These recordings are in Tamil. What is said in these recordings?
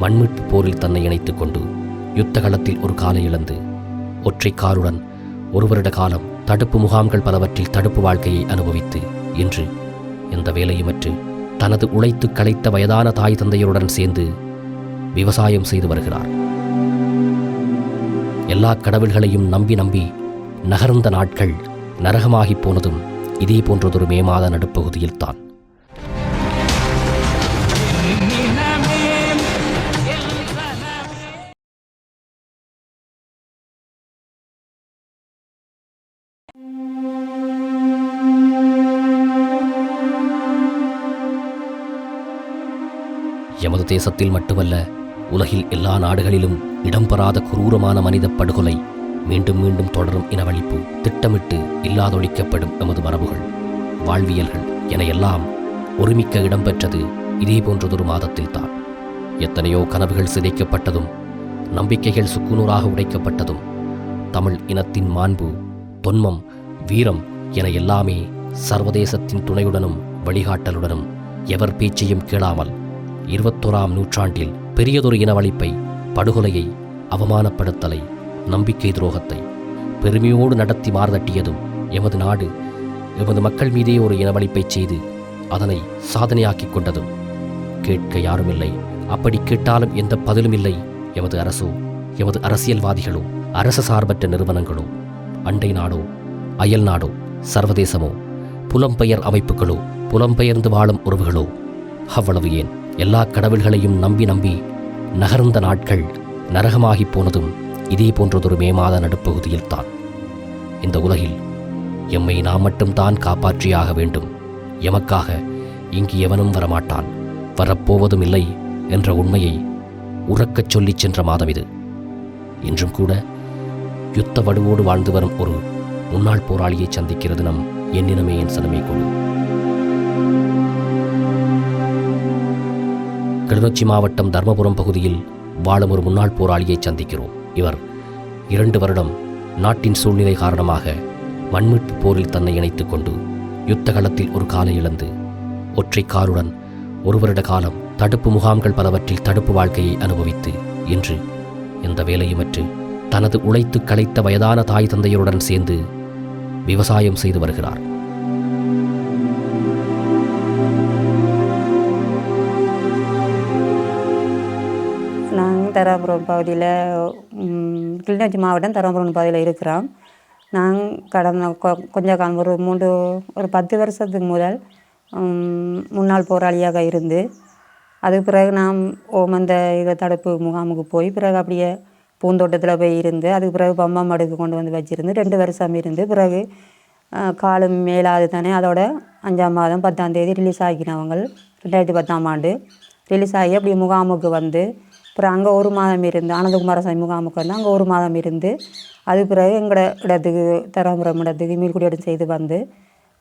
மண்மீட்பு போரில் தன்னை இணைத்துக் கொண்டு யுத்த களத்தில் ஒரு காலை இழந்து ஒற்றை காருடன் ஒரு வருட காலம் தடுப்பு முகாம்கள் பலவற்றில் தடுப்பு வாழ்க்கையை அனுபவித்து இன்று எந்த வேலையுமற்று தனது உழைத்து களைத்த வயதான தாய் தந்தையருடன் சேர்ந்து விவசாயம் செய்து வருகிறார். எல்லா கடவுள்களையும் நம்பி நம்பி நகர்ந்த நாட்கள் நரகமாகிப் போனதும் இதே போன்றதொரு மே மாத நடுப்பகுதியில்தான். எமது தேசத்தில் மட்டுமல்ல உலகில் எல்லா நாடுகளிலும் இடம்பெறாத குரூரமான மனித படுகொலை மீண்டும் மீண்டும் தொடரும் இனவழிப்பு திட்டமிட்டு இல்லாதொழிக்கப்படும் எமது மரபுகள் வாழ்வியல்கள் என எல்லாம் ஒருமிக்க இடம்பெற்றது இதே போன்றதொரு மாதத்தில்தான் எத்தனையோ கனவுகள் சிதைக்கப்பட்டதும் நம்பிக்கைகள் சுக்குநூறாக உடைக்கப்பட்டதும் தமிழ் இனத்தின் மாண்பு தொன்மம் வீரம் என எல்லாமே சர்வதேசத்தின் துணையுடனும் வழிகாட்டலுடனும் எவர் பேச்சையும் கேளாமல் இருபத்தோராம் நூற்றாண்டில் பெரியதொரு இனவழிப்பை படுகொலையை அவமானப்படுத்தலை நம்பிக்கை துரோகத்தை பெருமையோடு நடத்தி மார்தட்டியதும் எமது நாடு எமது மக்கள் மீதே ஒரு இனவழிப்பை செய்து அதனை சாதனையாக்கிக் கொண்டதும். கேட்க யாருமில்லை அப்படி கேட்டாலும் எந்த பதிலும் இல்லை எமது அரசோ எமது அரசியல்வாதிகளோ அரச சார்பற்ற நிறுவனங்களோ அண்டை நாடோ அயல் நாடோ சர்வதேசமோ புலம்பெயர் அமைப்புகளோ புலம்பெயர்ந்து வாழும் உறவுகளோ அவ்வளவு ஏன்? எல்லா கடவுள்களையும் நம்பி நம்பி நகர்ந்த நாட்கள் நரகமாகிப் போனதும் இதே போன்றதொரு மே மாத நடுப்பகுதியில்தான் இந்த உலகில் எம்மை நாம் மட்டும்தான் காப்பாற்றியாக வேண்டும். எமக்காக இங்கு எவனும் வரமாட்டான். வரப்போவதும் இல்லை என்ற உண்மையை உறக்கச் சொல்லிச் சென்ற மாதம் இது. இன்றும் கூட யுத்த வடுவோடு வாழ்ந்து வரும் ஒரு முன்னாள் போராளியை சந்திக்கிறது நம் எண்ணினமே என் சனமே குழு கிளிநொச்சி மாவட்டம் தர்மபுரம் பகுதியில் வாழும் ஒரு முன்னாள் போராளியை சந்திக்கிறோம். இவர் இரண்டு வருடம் நாட்டின் சூழ்நிலை காரணமாக மண்மீட்பு போரில் தன்னை இணைத்துக் கொண்டு யுத்த களத்தில் ஒரு காலை இழந்து ஒற்றை காருடன் ஒரு வருட காலம் தடுப்பு முகாம்கள் பலவற்றில் தடுப்பு வாழ்க்கையை அனுபவித்து இன்று எந்த வேலையுமற்று தனது உழைத்து களைத்த வயதான தாய் தந்தையருடன் சேர்ந்து விவசாயம் செய்து வருகிறார். நாங்கள் தருமபுரம் பகுதியில் கிளிநொச்சி மாவட்டம் தருமபுரம் பகுதியில் இருக்கிறோம். நாங்கள் கடந்த கொ- கொஞ்ச காலம் ஒரு மூன்று ஒரு பத்து வருஷத்துக்கு முதல் முன்னாள் போராளியாக இருந்து அதுக்கு பிறகு நாம் ஓமந்த இது தடுப்பு முகாமுக்கு போய் பிறகு அப்படியே பூந்தோட்டத்தில் போய் இருந்து அதுக்கு பிறகு பம்பா மடுக்கு கொண்டு வந்து வச்சிருந்து ரெண்டு வருஷம் இருந்து பிறகு காலம் மேலாது தானே அதோட அஞ்சாம் மாதம் பத்தாம் தேதி ரிலீஸ் ஆகினவங்க ரெண்டாயிரத்தி பத்தாம் ஆண்டு. ரிலீஸ் ஆகி அப்படி முகாமுக்கு வந்து அப்புறம் அங்கே ஒரு மாதம் இருந்து ஆனந்தகுமாரசாமி முகாமுக்கு வந்து அங்கே ஒரு மாதம் இருந்து அது பிறகு எங்களோட இடத்துக்கு தருமபுரம் இடத்துக்கு மீள்குடியிடம் செய்து வந்து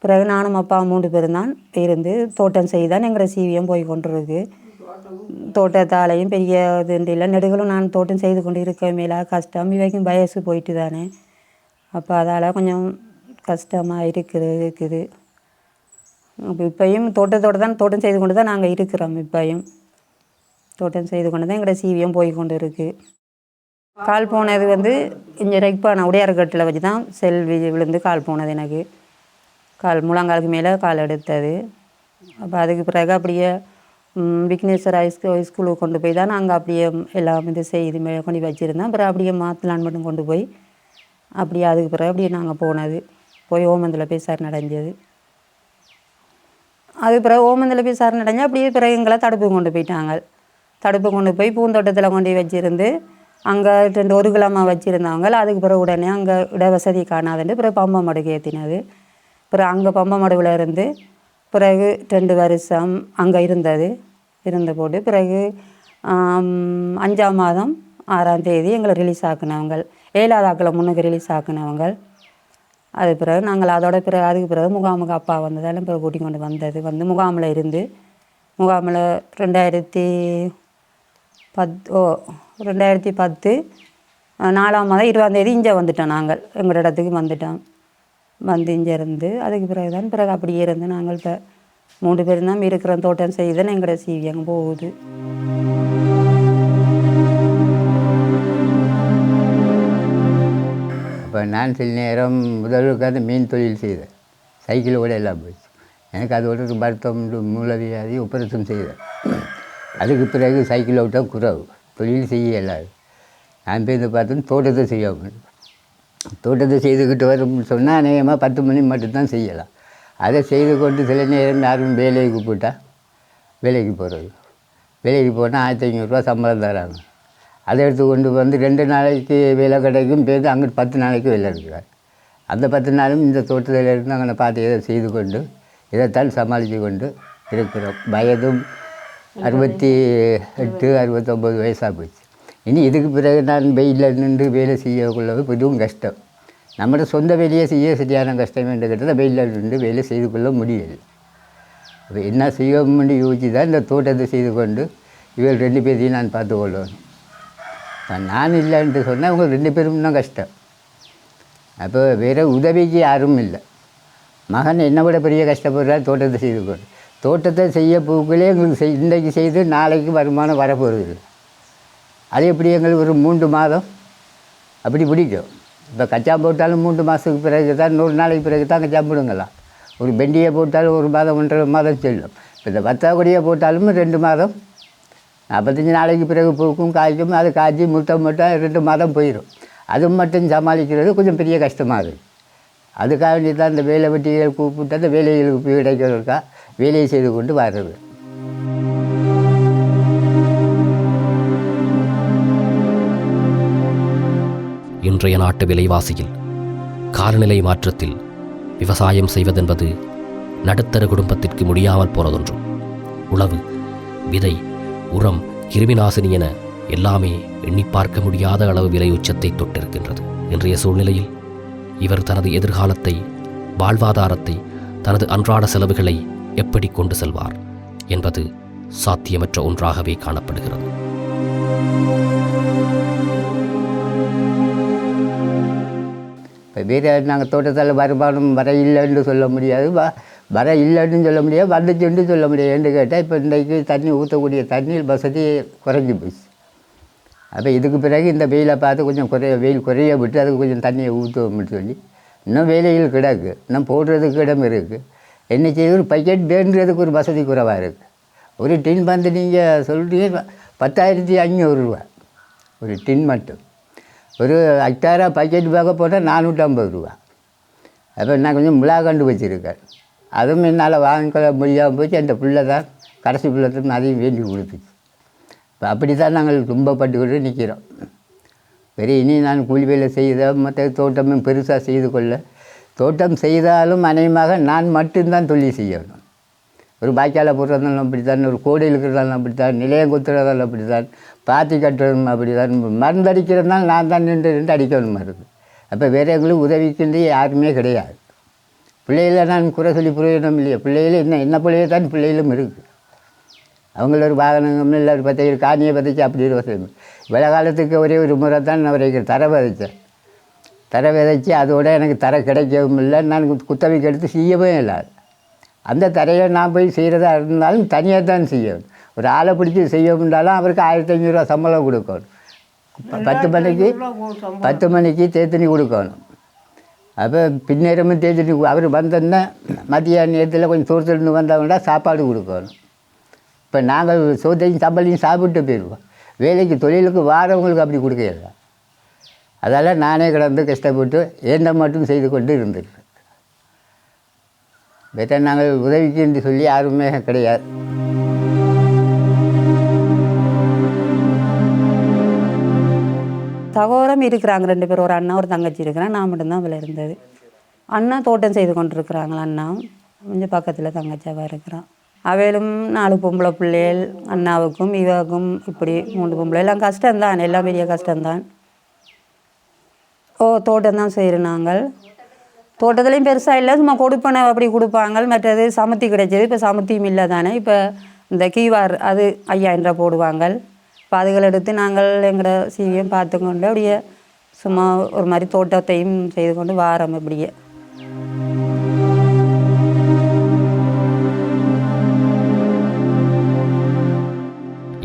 பிறகு நானும் அப்பா மூன்று பேரும் தான் இருந்து தோட்டம் செய்தான் எங்களோட சீவியம் போய் கொண்டிருக்கு. தோட்டத்தாலையும் பெரிய இது இல்லை நெடுகளும் நான் தோட்டம் செய்து கொண்டு இருக்க மேலே கஷ்டம் இவைக்கும் வயசு போயிட்டு தானே. அப்போ அதால் கொஞ்சம் கஷ்டமாக இருக்குது இருக்குது. இப்போ இப்போயும் தோட்டத்தோடு தான் தோட்டம் செய்து கொண்டு தான் நாங்கள் இருக்கிறோம் இப்போயும். தோட்டம் செய்து கொண்டு தான் எங்களோட சீவியம் போய் கொண்டு இருக்குது கால் போனது வந்து இங்கே ரெக்பான உடையார்கட்டில் வச்சு தான் செல் விழுந்து கால் போனது எனக்கு. கால் முழங்காலுக்கு மேலே கால் எடுத்தது. அப்போ அதுக்கு பிறகு அப்படியே விக்னேஸ்வர் ஹை ஸ்கூலுக்கு கொண்டு போய் தான் நாங்கள் அப்படியே எல்லாம் இது செய்து மே கொண்டு வச்சுருந்தோம் அப்புறம் அப்படியே மாத்தலான் மட்டும் கொண்டு போய் அப்படியே அதுக்கு பிறகு அப்படியே நாங்கள் போனது. போய் ஓமந்தில் போய் சார் நடந்தது அதுக்கு பிறகு ஓமந்தில் போய் சார் நடந்து அப்படியே பிறகு எங்களை தடுப்பு கொண்டு போயிட்டாங்க. தடுப்பு கொண்டு போய் பூந்தோட்டத்தில் கொண்டு வச்சிருந்து அங்கே ரெண்டு ஒரு கிழமை வச்சுருந்தாங்க அதுக்கு பிறகு உடனே அங்கே இட வசதி காணாதுன்ட்டு பிறகு பம்பை மடுக்கு ஏற்றினது பிறகு அங்கே பம்பை மடுவில் இருந்து பிறகு ரெண்டு வருஷம் அங்கே இருந்தது. இருந்த போட்டு பிறகு அஞ்சாம் மாதம் ஆறாம் தேதி எங்களை ரிலீஸ் ஆக்குனவங்க ஏழாவது ஆக்களை முன்னுக்கு ரிலீஸ் ஆக்குனவங்க அது பிறகு நாங்கள் அதோட பிறகு அதுக்கு பிறகு முகாமுக்கு அப்பா வந்ததால பிறகு கூட்டி கொண்டு வந்தது. வந்து முகாமில் இருந்து முகாமில் ரெண்டாயிரத்தி பத் ஓ ரெண்டாயிரத்தி பத்து நாலாம் மாதம் இருபதாந்தேதி இங்கே வந்துட்டோம் நாங்கள். எங்கள் இடத்துக்கு வந்துட்டோம். வந்து இங்கே இருந்து அதுக்கு பிறகு தான் பிறகு அப்படியே இருந்து நாங்கள் இப்போ மூணு பேரும் தான் இருக்கிறோம். தோட்டம் செய்யுதுன்னு எங்களோட சீவி அங்கே போகுது. இப்போ நான் சில நேரம் முதலுக்கு அந்த மீன் தொழில் செய்தேன். சைக்கிளோடு எல்லாம் போச்சு. எனக்கு அது ஒரு மருத்துவம் மூலவியாதி ஒப்பரசம் செய்தேன். அதுக்கு பிறகு சைக்கிள் ஓட்டம் குறவு. தொழில் செய்ய இயலாது. நான் போய் இந்த பார்த்து தோட்டத்தை செய்ய தோட்டத்தை செய்துக்கிட்டு வரும்னு சொன்னால் அநேகமாக பத்து மணி மட்டும்தான் செய்யலாம். அதை செய்து கொண்டு சில நேரம் யாரும் வேலைக்கு கூப்பிட்டா வேலைக்கு போகிறது வேலைக்கு போனால் ஆயிரத்தி ஐநூறுரூவா சம்பளம் தராங்க. அதை எடுத்து கொண்டு வந்து ரெண்டு நாளைக்கு வேலை கிடைக்கும் பேருந்து அங்கிட்டு பத்து நாளைக்கு வேலை இருக்கிறார். அந்த பத்து நாளும் இந்த தோட்டத்தில் இருந்து அங்கே பார்த்து இதை செய்து கொண்டு இதைத்தான் சமாளித்து கொண்டு இருக்கிறோம். வயதும் அறுபத்தி எட்டு அறுபத்தொம்பது வயசாக போச்சு இனி இதுக்கு பிறகு நான் வெயிலில் நின்று வேலை செய்யக்குள்ள பெரும் கஷ்டம். நம்மளோட சொந்த வேலையை செய்ய சரியான கஷ்டம் என்று கேட்டால் வெயிலில் நின்று வேலை செய்து கொள்ள முடியலை. அப்போ என்ன செய்யணும்னு யோசிச்சு தான் இந்த தோட்டத்தை செய்து கொண்டு இவர்கள் ரெண்டு பேரையும் நான் பார்த்து கொள்ளணும் நான் இல்லைன்ட்டு சொன்னால் அவங்க ரெண்டு பேரும் தான் கஷ்டம். அப்போ வேறு உதவிக்கு யாரும் இல்லை. மகன் என்னை விட பெரிய கஷ்டப்படுறார் தோட்டத்தை செய்து கொண்டு. தோட்டத்தை செய்ய போக்குள்ளே எங்களுக்கு செய் இன்றைக்கு செய்து நாளைக்கு வருமானம் வரப்போகிறது அது எப்படி எங்களுக்கு ஒரு மூன்று மாதம்? அப்படி பிடிக்கும். இப்போ கச்சா போட்டாலும் மூன்று மாதத்துக்கு பிறகு தான் நூறு நாளைக்கு பிறகு தான் கச்சா போடுங்களாம். ஒரு பெண்டியை போட்டாலும் ஒரு மாதம் ஒன்றரை மாதம் செல்லும். இப்போ இந்த பத்தாக்குடியை போட்டாலும் ரெண்டு மாதம். நாற்பத்தஞ்சு நாளைக்கு பிறகு பூக்கும் காய்க்கும் அது காய்ச்சி முட்டை மட்டும் ரெண்டு மாதம் போயிடும் அது மட்டும் சமாளிக்கிறது கொஞ்சம் பெரிய கஷ்டமாக இருக்குது அதுக்காக வேண்டி தான் இந்த வேலை வெட்டிகள் கூப்பிட்டு அந்த வேலைகளுக்கு போய் கிடைக்கிறதுக்கா வேலையை செய்து கொண்டு வர்றது இன்றைய நாட்டு விலைவாசியில் காலநிலை மாற்றத்தில் விவசாயம் செய்வதென்பது நடுத்தர குடும்பத்திற்கு முடியாமல் போனதொன்றும். உழவு விதை உரம் கிருமிநாசினி என எல்லாமே எண்ணி பார்க்க முடியாத அளவு விலை உச்சத்தை தொட்டிருக்கின்றது. இன்றைய சூழ்நிலையில் இவர் தனது எதிர்காலத்தை வாழ்வாதாரத்தை தனது அன்றாட செலவுகளை எப்படி கொண்டு செல்வார் என்பது சாத்தியமற்ற ஒன்றாகவே காணப்படுகிறது. இப்போ வேறு நாங்கள் தோட்டத்தில் வருமானம் வர இல்லைன்னு சொல்ல முடியாது. வ வர இல்லைன்னு சொல்ல முடியாது. வந்துச்சுன்னு சொல்ல முடியாதுன்னு கேட்டால் இப்போ இன்றைக்கு தண்ணி ஊற்றக்கூடிய தண்ணீர் வசதி குறைஞ்சி போச்சு. அப்போ இதுக்கு பிறகு இந்த வெயிலை பார்த்து கொஞ்சம் குறைய வெயில் குறைய விட்டு அதுக்கு கொஞ்சம் தண்ணியை ஊற்றுவோம்னு சொல்லி இன்னும் வேலைகள் கிடக்கு இன்னும் போடுறதுக்கு இடம் இருக்குது என்ன செய்வது? ஒரு பக்கெட் வேண்டுறதுக்கு ஒரு வசதி குறைவாக இருக்குது ஒரு டின் வந்து நீங்கள் சொல்கிறீங்க பத்தாயிரத்தி ஐநூறுரூவா ஒரு டின் மட்டும். ஒரு அட்டாரா பக்கெட் பார்க்க போட்டால் நானூற்றம்பது ரூபா அப்போ நான் கொஞ்சம் முலா கண்டு வச்சுருக்கேன். அதுவும் என்னால் வாங்கிக்கொள்ள முடியாமல் போச்சு. அந்த பிள்ளை தான் கடைசி பிள்ளை தான் அதையும் வேண்டி கொடுத்துச்சு. இப்போ அப்படி தான் நாங்கள் துன்பப்பட்டு கொண்டு நிற்கிறோம் சரி இனி நான் கூலி வேலை செய்த மற்ற தோட்டமும் பெருசாக செய்து கொள்ள தோட்டம் செய்தாலும் அநேகமாக நான் மட்டும்தான் தொழில் செய்யணும். ஒரு பாய்க்கால போடுறதாலும் அப்படித்தான் ஒரு கோடை இருக்கிறதாலும் அப்படித்தான் நிலையம் குத்துறதாலும் அப்படித்தான் பாத்தி கட்டுறதும் அப்படித்தான் மருந்தடிக்கிறதுனால நான் தான் நின்று நின்று அடிக்கணும் மருந்து. அப்போ வேற எங்களுக்கு உதவிக்கு யாருமே கிடையாது. பிள்ளைகளை நான் குறை சொல்லி புரியணும் இல்லையா பிள்ளைகள என்ன என்ன பிள்ளைய தான் பிள்ளைகளும் இருக்குது அவங்கள ஒரு வாகனம் இல்லை ஒரு பத்து காணியை பற்றிக்கு அப்படி ஒரு வசதி. வெள்ள காலத்துக்கு ஒரே ஒரு முறை தான் நான் தர விதைச்சேன் தர விதைச்சி அதோட எனக்கு தர கிடைக்கவும் இல்லை. நான் குத்- குத்தகைக்கு எடுத்து செய்யவே இல்லாது அந்த தரையை நான் போய் செய்கிறதா இருந்தாலும் தனியாக தான் செய்யணும் ஒரு ஆளை பிடிச்சி செய்யணும்னாலும் அவருக்கு ஆயிரத்தி ஐநூறுரூவா சம்பளம் கொடுக்கணும். பத்து மணிக்கு பத்து மணிக்கு தேத்தனி கொடுக்கணும். அப்போ பின்னேரமும் தேத்தனி அவர் வந்தோன்னா மதிய நேரத்தில் கொஞ்சம் தூரத்துலேருந்து வந்தவங்கடா சாப்பாடு கொடுக்கணும். இப்போ நாங்கள் சோத்தையும் சம்பளையும் சாப்பிட்டு போயிடுவோம். வேலைக்கு தொழிலுக்கு வாரவங்களுக்கு அப்படி கொடுக்கல. அதால் நானே கிடந்து கஷ்டப்பட்டு ஏந்த மட்டும் செய்து கொண்டு இருந்திருக்கேன் பெற்ற நாங்கள் உதவிக்கு என்று சொல்லி யாருமே கிடையாது. சகோதரம் இருக்கிறாங்க ரெண்டு பேரும். ஒரு அண்ணா ஒரு தங்கச்சி இருக்கிறேன் நான் மட்டும்தான் அதில் இருந்தது. அண்ணா தோட்டம் செய்து கொண்டிருக்கிறாங்களா அண்ணா. கொஞ்சம் பக்கத்தில் தங்கச்சாவாக இருக்கிறான். அவையிலும் நாலு பொம்பளை பிள்ளைகள் அண்ணாவுக்கும் இவாவுக்கும் இப்படி மூணு பொம்பளை. எல்லாம் கஷ்டம்தான். எல்லாம் பெரிய கஷ்டம்தான். ஓ தோட்டம் தான் செய்கிறோம் நாங்கள். தோட்டத்துலேயும் பெருசாக இல்லை சும்மா கொடுப்பனை அப்படி கொடுப்பாங்க. மற்றது சமத்தி கிடைச்சது இப்போ சமத்தியும் இல்லை தானே. இப்போ இந்த கீவார் அது ஐயாயிரம் ரூபா போடுவாங்க. இப்போ அதுகள் எடுத்து நாங்கள் எங்களோட சீவியம் பார்த்துக்கொண்டு அப்படியே சும்மா ஒரு மாதிரி தோட்டத்தையும் செய்து கொண்டு வாரம் அப்படியே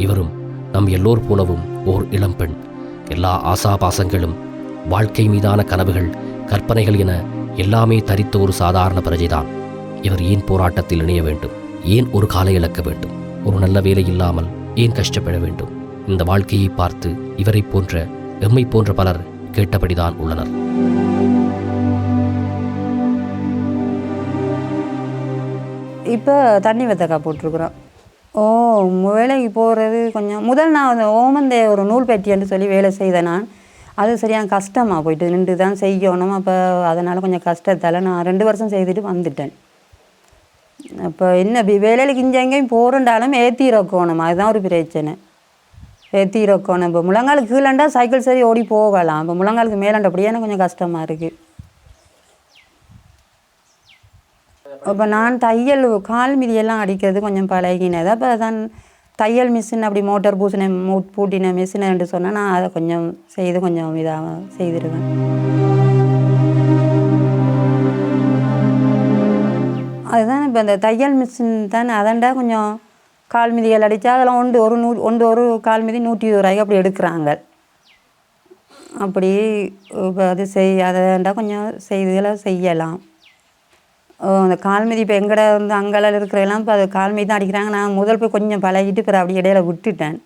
இவரும் நம் எல்லோர் போலவும் ஓர் இளம்பெண். எல்லா ஆசாபாசங்களும் வாழ்க்கை மீதான கனவுகள் கற்பனைகள் என எல்லாமே தரித்த ஒரு சாதாரண பிரஜைதான். இவர் ஏன் போராட்டத்தில் இணைய வேண்டும்? ஏன் ஒரு காலை இழக்க வேண்டும்? ஒரு நல்ல வேலை இல்லாமல் ஏன் கஷ்டப்பட வேண்டும்? இந்த வாழ்க்கையை பார்த்து இவரைப் போன்ற எம்மை போன்ற பலர் கேட்டபடிதான் உள்ளனர். இப்போ தண்ணி வெத்தக்கா போட்டிருக்குறோம். ஓ வேலைக்கு போகிறது கொஞ்சம் முதல் நான் ஓமந்தே ஒரு நூல் பெட்டின்னு சொல்லி வேலை செய்தேன் நான். அது சரியான கஷ்டமாக போயிட்டு நின்று தான் செய்யணும். அப்போ அதனால் கொஞ்சம் கஷ்டத்தால் நான் ரெண்டு வருஷம் செய்துட்டு வந்துட்டேன். அப்போ என்ன வி- வேலைக்கு இங்கே எங்கேயும் போகிறண்டாலும் ஏற்றி இறக்கணும் அதுதான் ஒரு பிரச்சனை. ஏற்றி இறக்கணும் இப்போ முழங்காலுக்கு கீழண்டா சைக்கிள் சரி ஓடி போகலாம். இப்போ முழங்காலுக்கு மேலாண்டபடியே கொஞ்சம் கஷ்டமாக இருக்குது அப்போ நான் தையல் கால் மிதியெல்லாம் அடிக்கிறது கொஞ்சம் பழகினது. அப்போ தான் தையல் மிஷின் அப்படி மோட்டார் பூசின மூட் பூட்டின மிஷின் என்று சொன்னால் நான் அதை கொஞ்சம் செய்து கொஞ்சம் இதாக செய்திருவேன். அதுதான் இப்போ இந்த தையல் மிஷின் தானே அதண்டா கொஞ்சம் கால் மிதிகள் அடித்தா அதெல்லாம் ஒன்று ஒரு நூ ஒன்று ஒரு கால் மிதி நூற்றி இருபது ரூபாய்க்கு அப்படி எடுக்கிறாங்க. அப்படி இப்போ அது செய் அதைண்டா கொஞ்சம் செய்தெல்லாம் செய்யலாம். அந்த கால்மதி இப்போ எங்கட வந்து அங்கெல்லாம் இருக்கிறதெல்லாம் இப்போ அது கால் மீதி தான் அடிக்கிறாங்க. நான் முதல் போய் கொஞ்சம் பழகிட்டு பிற அப்படி இடையில விட்டுட்டேன்.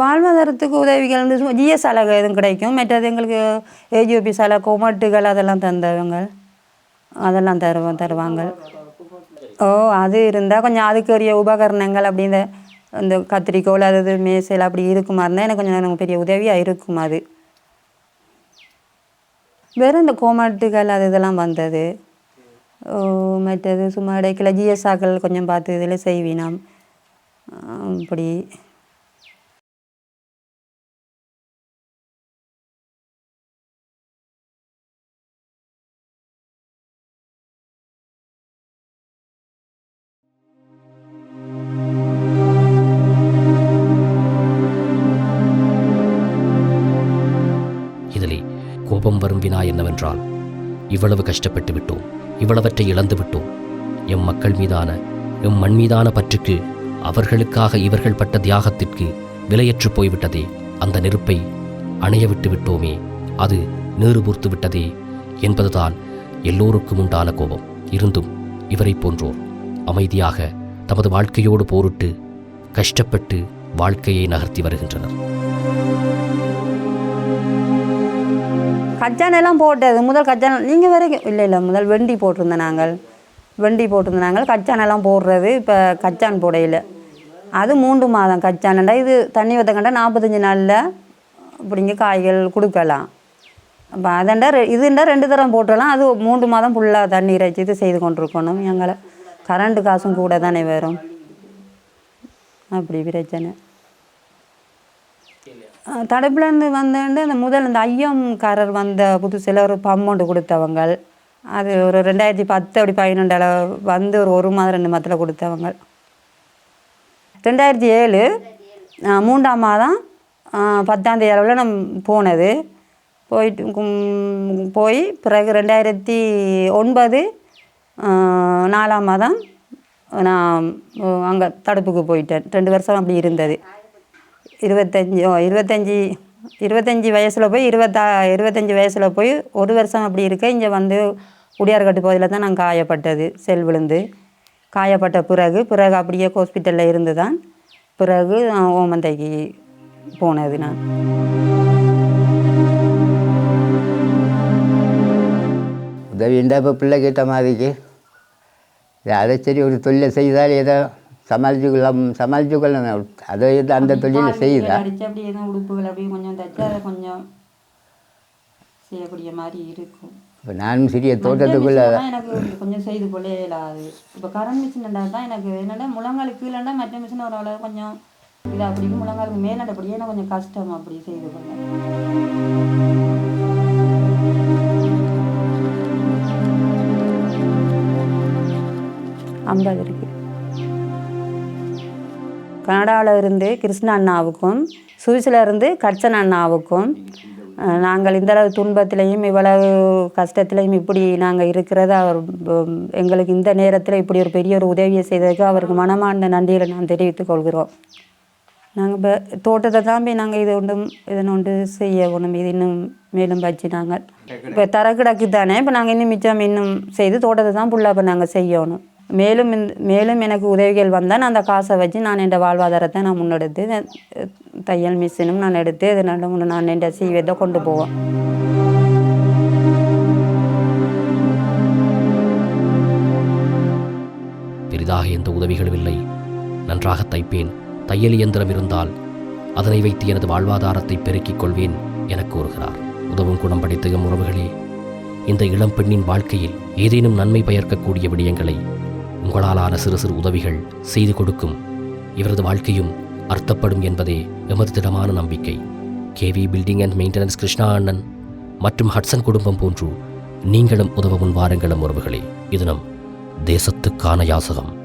வாழ்வாதாரத்துக்கு உதவிகள் வந்து ஜிஎஸ் அலகு எதுவும் கிடைக்கும்? மற்றது எங்களுக்கு ஏஜிஓபி சாலை கொமட்டுகள் அதெல்லாம் தந்தவங்க. அதெல்லாம் தருவோம் தருவாங்க. ஓ அது இருந்தால் கொஞ்சம் அதுக்குரிய உபகரணங்கள் அப்படி இந்த இந்த கத்திரிக்கோல் அது மேசையில் அப்படி இருக்குமா இருந்தால் எனக்கு கொஞ்சம் பெரிய உதவியாக இருக்கும் அது வெறும் இந்த கோமாட்டுகள் அது இதெல்லாம் வந்தது. மற்றது சும்மா இடைக்கில் ஜிஎஸ்ஆக்கள் கொஞ்சம் பார்த்து இதில் செய்வினம். அப்படி. என்னவென்றால் இவ்வளவு கஷ்டப்பட்டு விட்டோம். இவ்வளவற்றை இழந்து விட்டோம். எம் மக்கள் மீதான எம் மண் மீதான பற்றுக்கு அவர்களுக்காக இவர்கள் பட்ட தியாகத்திற்கு விலையற்று போய்விட்டதே. அந்த நெருப்பை அணைய விட்டு விட்டோமே. அது நீறுபூர்த்து விட்டதே என்பதுதான் எல்லோருக்கும் உண்டான கோபம். இருந்தும் இவரைப் போன்றோர் அமைதியாக தமது வாழ்க்கையோடு போரிட்டு கஷ்டப்பட்டு வாழ்க்கையை நகர்த்தி வருகின்றனர். கஜானெல்லாம் போட்டது முதல் கஜான நீங்கள் வரைக்கும் இல்லை இல்லை முதல் வெண்டி போட்டிருந்தோம் நாங்கள். வெண்டி போட்டிருந்தோம் நாங்கள். கச்சானெல்லாம் போடுறது இப்போ கச்சான் போடையில். அது மூன்று மாதம் கச்சானண்டா இது தண்ணி வத்தக்கண்டா நாற்பத்தஞ்சு நாளில் அப்படிங்க காய்கள் கொடுக்கலாம். அப்போ அதண்டா ரெ- இதுண்டா ரெண்டு தரம் போட்டலாம் அது மூன்று மாதம் ஃபுல்லாக தண்ணி இறைச்சி இது செய்து கொண்டிருக்கணும். எங்களை கரண்ட்டு காசும் கூட தானே வரும். அப்படி பிரச்சனை. தடுப்புலேருந்து வந்தேன்ட்டு அந்த முதல் இந்த ஐயம்காரர் வந்த புதுசில் ஒரு அமௌண்ட்டு கொடுத்தவங்க அது ஒரு ரெண்டாயிரத்தி பத்து அப்படி பதினொன்றில் வந்து ஒரு ஒரு மாதம் ரெண்டு மாதத்தில் கொடுத்தவங்க ரெண்டாயிரத்தி ஏழு மூன்றாம் மாதம் பத்தாந்தேதி அளவில் நான் போனது. போயிட்டு போய் பிறகு ரெண்டாயிரத்தி ஒன்பது நாலாம் மாதம் நான் அங்கே தடுப்புக்கு போயிட்டேன். ரெண்டு வருஷம் அப்படி இருந்தது. இருபத்தஞ்சி ஓ இருபத்தஞ்சி இருபத்தஞ்சி வயசில் போய் இருபத்தா இருபத்தஞ்சி வயசில் போய் ஒரு வருஷம் அப்படி இருக்க இங்கே வந்து உடையார்கட்டு பகுதியில் தான் நான் காயப்பட்டது செல் விழுந்து. காயப்பட்ட பிறகு பிறகு அப்படியே ஹாஸ்பிட்டலில் இருந்து தான் பிறகு நான் ஓமந்தைக்கு போனது நான். உதவிண்டா இப்போ பிள்ளை கேட்ட மாதிரிக்கு? அதை சரி ஒரு தொழிலை செய்தால் ஏதோ சமாளிச்சு கொள்ளலாம் சமாளிச்சு கொள்ளலாம் அதை அந்த தொழிலை செய்தா அடித்து அப்படி எதுவும் உடுப்புகள் அப்படியே கொஞ்சம் தைச்சு அதை கொஞ்சம் செய்யக்கூடிய மாதிரி இருக்கும். இப்போ நானும் சிறிய தோட்டத்துக்குள்ளே எனக்கு கொஞ்சம் செய்து கொள்ள இயலாது இப்போ கரண்ட் மிஷின் தான் எனக்கு என்னடா முழங்காலுக்கு கீழேண்டா மற்ற மிஷின் ஓரளவு கொஞ்சம் இது அப்படி முழங்காலுக்கு மேலே அப்படியே எனக்கு கொஞ்சம் கஷ்டம் அப்படி செய்து கொள்ள ஐம்பது இருக்கு கனடாவில் இருந்து கிருஷ்ண அண்ணாவுக்கும் சுவிஸில் இருந்து கட்சன் அண்ணாவுக்கும் நாங்கள் இந்த அளவு துன்பத்திலையும் இவ்வளவு கஷ்டத்திலையும் இப்படி நாங்கள் இருக்கிறது. அவர் எங்களுக்கு இந்த நேரத்தில் இப்படி ஒரு பெரிய ஒரு உதவியை செய்ததுக்கு அவருக்கு மனமார்ந்த நன்றிகளை நான் தெரிவித்துக் கொள்கிறோம். நாங்கள் இப்போ தோட்டத்தை தான் போய் நாங்கள் இது ஒன்றும் இதன் ஒன்று செய்ய ஒன்றும் இது இன்னும் மேலும் வச்சு நாங்கள். இப்போ தர கிடக்கு தானே இப்போ நாங்கள் இன்னும் மிச்சம் இன்னும் செய்து தோட்டத்தை தான் ஃபுல்லாக இப்போ நாங்கள் செய்யணும். மேலும் இந்த மேலும் எனக்கு உதவிகள் வந்தால் நான் அந்த காசை வச்சு நான் என் வாழ்வாதாரத்தை நான் முன்னெடுத்து தையல் மிஷினும் நான் எடுத்து இது நல்ல நான் என் சீவியத்தை கொண்டு போவேன். பெரிதாக எந்த உதவிகளும் இல்லை. நன்றாக தைப்பேன். தையல் இயந்திரம் இருந்தால் அதனை வைத்து எனது வாழ்வாதாரத்தை பெருக்கிக் கொள்வேன் என கூறுகிறார். உதவும் குணம் படைத்த உறவுகளே இந்த இளம் பெண்ணின் வாழ்க்கையில் ஏதேனும் நன்மை பயர்க்கக்கூடிய விடயங்களை உங்களாலான சிறு சிறு உதவிகள் செய்து கொடுக்கும். இவரது வாழ்க்கையும் அர்த்தப்படும் என்பதே எமது திடமான நம்பிக்கை. KV building and maintenance Krishna அண்ணன் மற்றும் ஹட்சன் குடும்பம் போன்று நீங்களும் உதவ முன்வாருங்களும் உறவுகளே இது நம் தேசத்துக்கான யாசகம்.